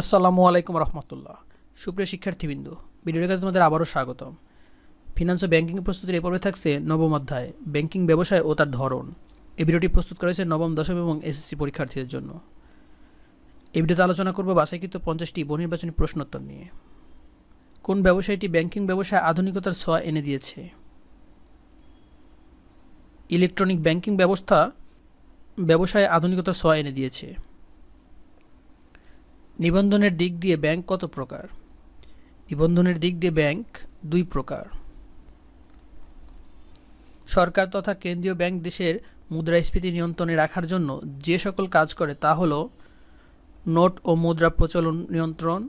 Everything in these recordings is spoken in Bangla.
আসসালামু আলাইকুম রহমতুল্লাহ। সুপ্রিয় শিক্ষার্থীবৃন্দ, ভিডিওর কাছে তোমাদের আবারও স্বাগতম। ফিনান্স ও ব্যাংকিং প্রস্তুতির এ পর্বে থাকছে নবম অধ্যায় ব্যাংকিং ব্যবসায় ও তার ধরন। এই ভিডিওটি প্রস্তুত করা হয়েছে নবম, দশম এবং এসএসসি পরীক্ষার্থীদের জন্য। এই ভিডিওতে আলোচনা করব বাছাইকৃত পঞ্চাশটি বহুনির্বাচনী প্রশ্নোত্তর নিয়ে। কোন ব্যবসায়টি ব্যাংকিং ব্যবসায় আধুনিকতার ছোঁয়া এনে দিয়েছে? ইলেকট্রনিক ব্যাংকিং ব্যবস্থা ব্যবসায় আধুনিকতার ছোঁয়া এনে দিয়েছে। নিবন্ধনের দিক দিয়ে ব্যাংক কত প্রকার? নিবন্ধনের দিক দিয়ে ব্যাংক দুই প্রকার। সরকার তথা কেন্দ্রীয় ব্যাংক দেশের মুদ্রাস্ফীতি নিয়ন্ত্রণে রাখার জন্য যে সকল কাজ করে তা হলো নোট ও মুদ্রা প্রচলন নিয়ন্ত্রণ,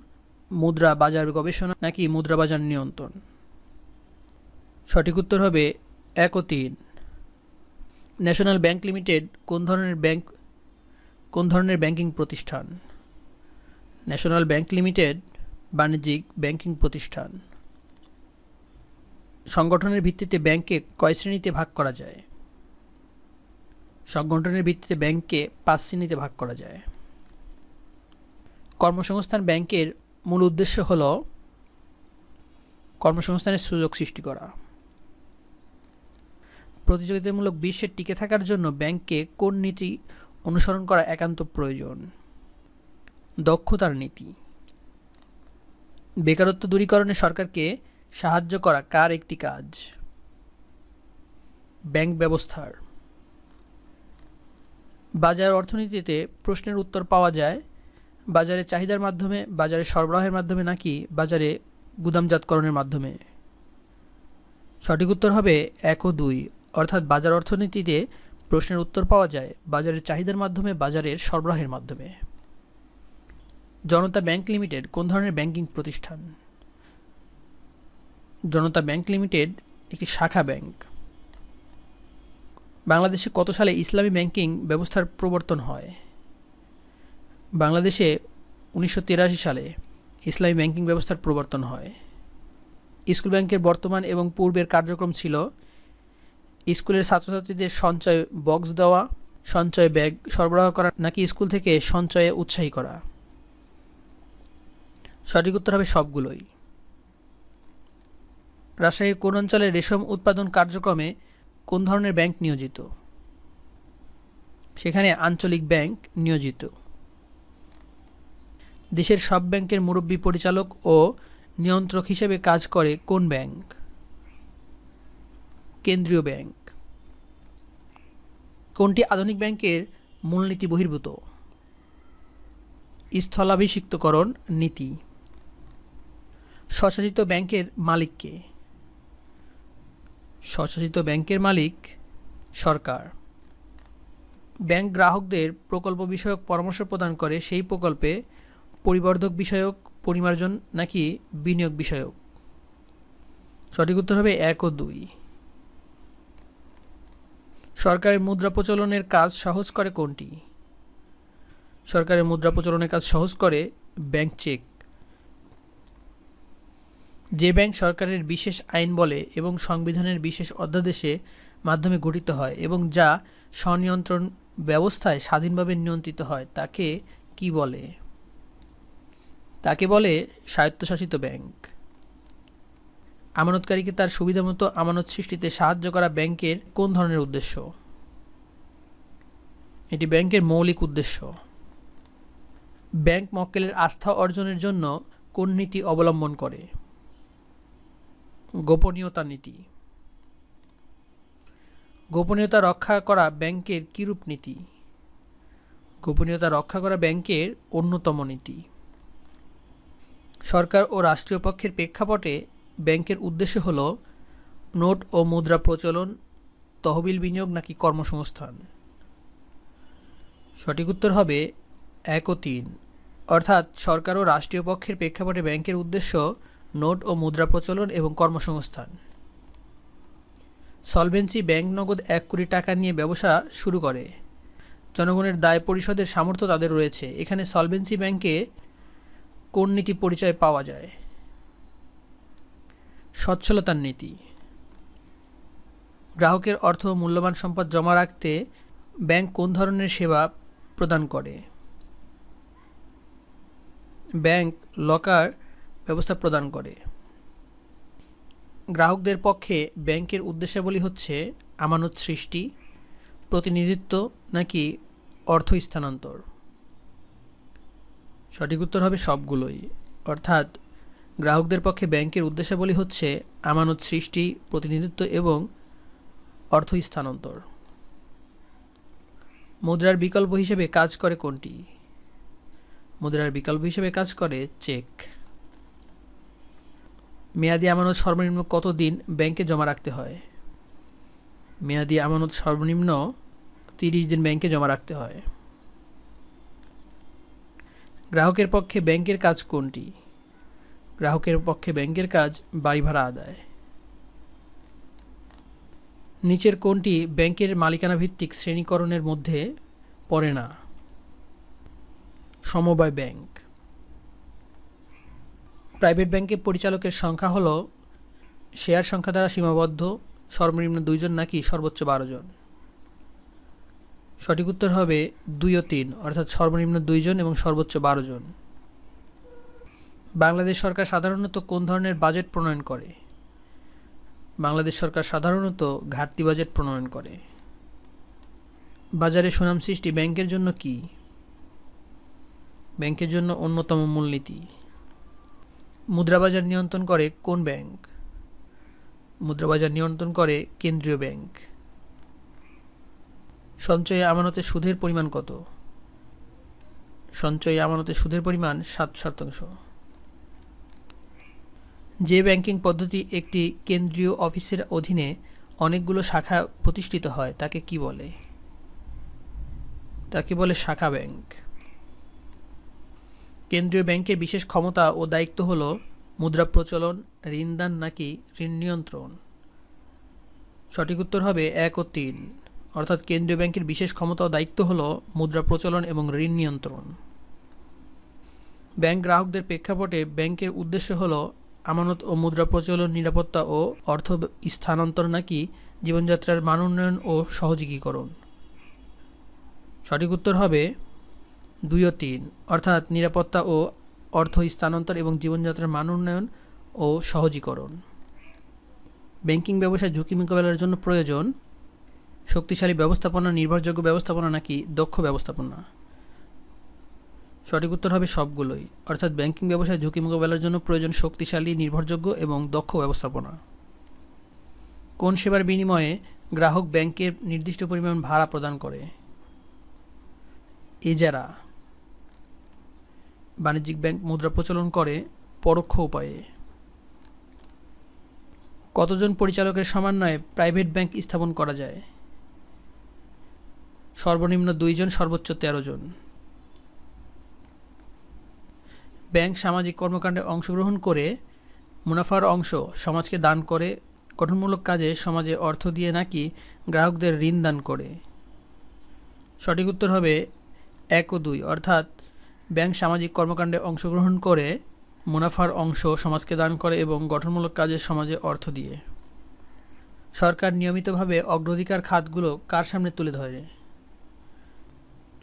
মুদ্রা বাজার গবেষণা নাকি মুদ্রা বাজার নিয়ন্ত্রণ। সঠিক উত্তর হবে এক ও তিন। ন্যাশনাল ব্যাংক লিমিটেড কোন ধরনের ব্যাংক, কোন ধরনের ব্যাংকিং প্রতিষ্ঠান? ন্যাশনাল ব্যাংক লিমিটেড বাণিজ্যিক ব্যাংকিং প্রতিষ্ঠান। সংগঠনের ভিত্তিতে ব্যাংকে কয় শ্রেণীতে ভাগ করা যায়? সংগঠনের ভিত্তিতে ব্যাংকে পাঁচ শ্রেণীতে ভাগ করা যায়। কর্মসংস্থান ব্যাংকের মূল উদ্দেশ্য হল কর্মসংস্থানের সুযোগ সৃষ্টি করা। প্রতিযোগিতামূলক বিশ্বে টিকে থাকার জন্য ব্যাংকে কোন নীতি অনুসরণ করা একান্ত প্রয়োজন? দক্ষতার নীতি। বেকারত্ব দূরীকরণে সরকারকে সাহায্য করা কার একটি কাজ? ব্যাংক ব্যবস্থার। বাজার অর্থনীতিতে প্রশ্নের উত্তর পাওয়া যায়, বাজারে চাহিদার মাধ্যমে, বাজারে সরবরাহের মাধ্যমে নাকি বাজারে গুদামজাতকরণের মাধ্যমে? সঠিক উত্তর হবে এক ও দুই। অর্থাৎ বাজার অর্থনীতিতে প্রশ্নের উত্তর পাওয়া যায়, বাজারের চাহিদার মাধ্যমে, বাজারের সরবরাহের মাধ্যমে। জনতা ব্যাংক লিমিটেড, কোন ধরনের ব্যাংকিং প্রতিষ্ঠান? জনতা ব্যাংক লিমিটেড একটি শাখা ব্যাংক। বাংলাদেশে কত সালে ইসলামী ব্যাংকিং ব্যবস্থার প্রবর্তন হয়? বাংলাদেশে উনিশশো তিরাশি সালে ইসলামী ব্যাংকিং ব্যবস্থার প্রবর্তন হয়। স্কুল ব্যাংকের বর্তমান এবং পূর্বের কার্যক্রম ছিল স্কুলের ছাত্রছাত্রীদের সঞ্চয় বক্স দেওয়া, সঞ্চয় ব্যাগ সরবরাহ করা, নাকি স্কুল থেকে সঞ্চয়ে উৎসাহী করা। সঠিক উত্তর হবে সবগুলোই। রাজশাহীর কোন অঞ্চলে রেশম উৎপাদন কার্যক্রমে কোন ধরনের ব্যাংক নিয়োজিত? সেখানে আঞ্চলিক ব্যাংক নিয়োজিত। দেশের সব ব্যাংকের মুরব্বী পরিচালক ও নিয়ন্ত্রক হিসেবে কাজ করে কোন ব্যাংক? কেন্দ্রীয় ব্যাংক। কোনটি আধুনিক ব্যাংকের মূলনীতি বহির্ভূত? স্থলাভিষিক্তকরণ নীতি। স্বশাসিত ব্যাংকের মালিককে। স্বশাসিত ব্যাংকের মালিক সরকার। ব্যাংক গ্রাহকদের প্রকল্প বিষয়ক পরামর্শ প্রদান করে সেই প্রকল্পে পরিবর্ধক বিষয়ক, পরিমার্জন নাকি বিনিয়োগ বিষয়ক। সঠিক উত্তর হবে এক ও দুই। সরকারের মুদ্রা প্রচলনের কাজ সহজ করে কোনটি? সরকারের মুদ্রা প্রচলনের কাজ সহজ করে ব্যাংক চেক। যে ব্যাংক সরকারের বিশেষ আইন বলে এবং সংবিধানের বিশেষ অধ্যাদেশে মাধ্যমে গঠিত হয় এবং যা স্বনিয়ন্ত্রণ ব্যবস্থায় স্বাধীনভাবে নিয়ন্ত্রিত হয়, তাকে কি বলে? তাকে বলে স্বায়ত্তশাসিত ব্যাংক। আমানতকারীকে তার সুবিধামতো আমানত সৃষ্টিতে সাহায্য করা ব্যাংকের কোন ধরনের উদ্দেশ্য? এটি ব্যাংকের মৌলিক উদ্দেশ্য। ব্যাংক মক্কেলের আস্থা অর্জনের জন্য কোন নীতি অবলম্বন করে? গোপনীয়তা নীতি। গোপনীয়তা রক্ষা করা ব্যাংকের কিরূপ নীতি? গোপনীয়তা রক্ষা করা ব্যাংকের অন্যতম নীতি। সরকার ও রাষ্ট্রীয় পক্ষের প্রেক্ষাপটে ব্যাংকের উদ্দেশ্য হল নোট ও মুদ্রা প্রচলন, তহবিল বিনিয়োগ নাকি কর্মসংস্থান। সঠিক উত্তর হবে এক ও তিন। অর্থাৎ সরকার ও রাষ্ট্রীয় পক্ষের প্রেক্ষাপটে ব্যাংকের উদ্দেশ্য নোট ও মুদ্রা প্রচলন এবং কর্মসংস্থান। সলভেন্সি ব্যাংক নগদ এক কোটি টাকা নিয়ে ব্যবসা শুরু করে। জনগণের দায় পরিশোধের সামর্থ্য তাদের রয়েছে। এখানে সলভেন্সি ব্যাংকে কোন নীতি পরিচয় পাওয়া যায়? সচ্ছলতার নীতি। গ্রাহকের অর্থ মূল্যবান সম্পদ জমা রাখতে ব্যাংক কোন ধরনের সেবা প্রদান করে? ব্যাংক, লকার ব্যবস্থা প্রদান করে। গ্রাহকদের পক্ষে ব্যাংকের উদ্দেশ্যাবলী হচ্ছে আমানত সৃষ্টি, প্রতিনিধিত্ব নাকি অর্থ স্থানান্তর। সঠিক উত্তর হবে সবগুলোই। অর্থাৎ গ্রাহকদের পক্ষে ব্যাংকের উদ্দেশ্যাবলী হচ্ছে আমানত সৃষ্টি, প্রতিনিধিত্ব এবং অর্থ স্থানান্তর। মুদ্রার বিকল্প হিসেবে কাজ করে কোনটি? মুদ্রার বিকল্প হিসেবে কাজ করে চেক। মেয়াদি আমানত সর্বনিম্ন কত দিন ব্যাংকে জমা রাখতে হয়? মেয়াদি আমানত সর্বনিম্ন তিরিশ দিন ব্যাংকে জমা রাখতে হয়। গ্রাহকের পক্ষে ব্যাংকের কাজ কোনটি? গ্রাহকের পক্ষে ব্যাংকের কাজ বাড়ি ভাড়া আদায়। নিচের কোনটি ব্যাংকের মালিকানা ভিত্তিক শ্রেণীকরণের মধ্যে পড়ে না? সমবায় ব্যাংক। প্রাইভেট ব্যাংকের পরিচালকের সংখ্যা হলো শেয়ার সংখ্যা দ্বারা সীমাবদ্ধ, সর্বনিম্ন দুইজন নাকি সর্বোচ্চ বারো জন। সঠিক উত্তর হবে দুই ও তিন, অর্থাৎ সর্বনিম্ন দুইজন এবং সর্বোচ্চ বারো জন। বাংলাদেশ সরকার সাধারণত কোন ধরনের বাজেট প্রণয়ন করে? বাংলাদেশ সরকার সাধারণত ঘাটতি বাজেট প্রণয়ন করে। বাজারে সুনাম সৃষ্টি ব্যাংকের জন্য কি? ব্যাংকের জন্য অন্যতম মূলনীতি। মুদ্রাবাজার নিয়ন্ত্রণ করে কোন ব্যাংক? মুদ্রাবাজার নিয়ন্ত্রণ করে কেন্দ্রীয় ব্যাংক। সঞ্চয়ে আমানতের সুদের পরিমাণ কত? সঞ্চয়ে আমানতের সুদের পরিমাণ সাত শতাংশ। যে ব্যাংকিং পদ্ধতি একটি কেন্দ্রীয় অফিসের অধীনে অনেকগুলো শাখা প্রতিষ্ঠিত হয়, তাকে কি বলে? তাকে বলে শাখা ব্যাংক। কেন্দ্রীয় ব্যাংকের বিশেষ ক্ষমতা ও দায়িত্ব হল মুদ্রা প্রচলন ঋণদান নাকি ঋণ নিয়ন্ত্রণ? সঠিক উত্তর হবে এক ও তিন। অর্থাৎ কেন্দ্রীয় ব্যাংকের বিশেষ ক্ষমতা ও দায়িত্ব হল মুদ্রা প্রচলন এবং ঋণ নিয়ন্ত্রণ। ব্যাংক গ্রাহকদের প্রেক্ষাপটে ব্যাংকের উদ্দেশ্য হল আমানত ও মুদ্রা প্রচলন, নিরাপত্তা ও অর্থ স্থানান্তর নাকি জীবনযাত্রার মান উন্নয়ন ও সহযোগীকরণ? সঠিক উত্তর হবে দুই ও তিন, অর্থাৎ নিরাপত্তা ও অর্থ স্থানান্তর এবং জীবনযাত্রার মান উন্নয়ন ও সহজীকরণ। ব্যাংকিং ব্যবসায় ঝুঁকি মোকাবেলার জন্য প্রয়োজন শক্তিশালী ব্যবস্থাপনা, নির্ভরযোগ্য ব্যবস্থাপনা নাকি দক্ষ ব্যবস্থাপনা? সঠিক উত্তর হবে সবগুলোই, অর্থাৎ ব্যাংকিং ব্যবসায় ঝুঁকি মোকাবেলার জন্য প্রয়োজন শক্তিশালী, নির্ভরযোগ্য এবং দক্ষ ব্যবস্থাপনা। কোন সেবার বিনিময়ে গ্রাহক ব্যাংকের নির্দিষ্ট পরিমাণ ভাড়া প্রদান করে? এজারা বাণিজ্যিক ব্যাংক মুদ্রা প্রচলন করে পরোক্ষ উপায়ে। কতজন পরিচালকের সমন্বয়ে প্রাইভেট ব্যাংক স্থাপন করা যায়? সর্বনিম্ন দুইজন, সর্বোচ্চ তেরো জন ব্যাংক সামাজিক কর্মকাণ্ডে অংশগ্রহণ করে মুনাফার অংশ সমাজকে দান করে, গঠনমূলক কাজে সমাজে অর্থ দিয়ে নাকি গ্রাহকদের ঋণ দান করে। সঠিক উত্তর হবে এক ও দুই, অর্থাৎ ব্যাংক সামাজিক কর্মকাণ্ডে অংশগ্রহণ করে মুনাফার অংশ সমাজকে দান করে এবং গঠনমূলক কাজে সমাজে অর্থ দিয়ে। সরকার নিয়মিতভাবে অগ্রাধিকার খাতগুলো কার সামনে তুলে ধরে?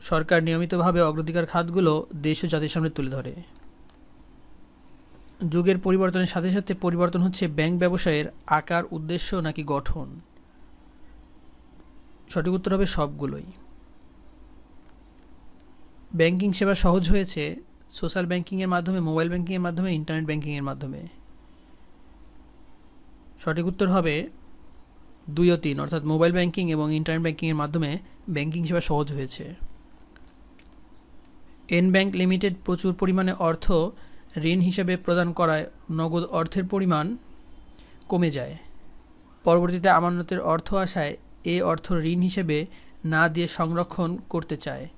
সরকার নিয়মিতভাবে অগ্রাধিকার খাতগুলো দেশ ও জাতির সামনে তুলে ধরে। যুগের পরিবর্তনের সাথে সাথে পরিবর্তন হচ্ছে ব্যাংক ব্যবসায়ের আকার, উদ্দেশ্য নাকি গঠন? সঠিক উত্তর হবে সবগুলোই। ব্যাংকিং সেবা সহজ হয়েছে সোশ্যাল ব্যাংকিংয়ের মাধ্যমে, মোবাইল ব্যাংকিংয়ের মাধ্যমে, ইন্টারনেট ব্যাংকিংয়ের মাধ্যমে? সঠিক উত্তর হবে দুই ও তিন, অর্থাৎ মোবাইল ব্যাংকিং এবং ইন্টারনেট ব্যাংকিংয়ের মাধ্যমে ব্যাংকিং সেবা সহজ হয়েছে। এন ব্যাংক লিমিটেড প্রচুর পরিমাণে অর্থ ঋণ হিসেবে প্রদান করায় নগদ অর্থের পরিমাণ কমে যায়। পরবর্তীতে আমানতের অর্থ আসায় এ অর্থ ঋণ হিসেবে না দিয়ে সংরক্ষণ করতে চায়।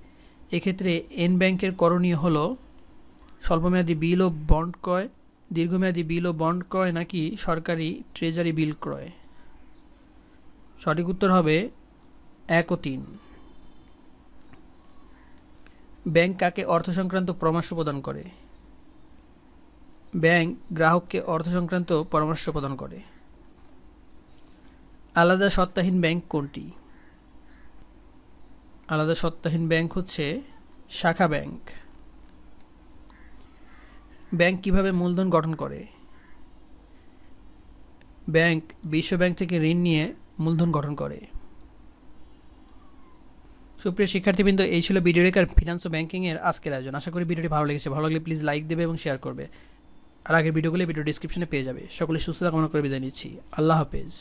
এক্ষেত্রে এন ব্যাংকের করণীয় হলো স্বল্পমেয়াদী বিল ও বন্ড ক্রয়, দীর্ঘমেয়াদী বিল ও বন্ড ক্রয় নাকি সরকারি ট্রেজারি বিল ক্রয়? সঠিক উত্তর হবে এক ও তিন। ব্যাংক কাকে অর্থ সংক্রান্ত পরামর্শ প্রদান করে? ব্যাংক গ্রাহককে অর্থ সংক্রান্ত পরামর্শ প্রদান করে। আলাদা সত্তাহীন ব্যাংক কোনটি? আলাদা সত্তাহীন ব্যাংক হচ্ছে শাখা ব্যাংক। ব্যাংক কীভাবে মূলধন গঠন করে? ব্যাংক বিশ্ব ব্যাংক থেকে ঋণ নিয়ে মূলধন গঠন করে। সুপ্রিয় শিক্ষার্থীবৃন্দ, এই ছিল ভিডিও রেখার ফিনান্স ও ব্যাংকিংয়ের আজকের আয়োজন। আশা করি ভিডিওটি ভালো লেগেছে। ভালো লাগলে প্লিজ লাইক দেবে এবং শেয়ার করবে। আর আগের ভিডিওগুলি ভিডিও ডিসক্রিপশনে পেয়ে যাবে। সকলে সুস্থতা কামনা করে বিদায় নিচ্ছি। আল্লাহ হাফেজ।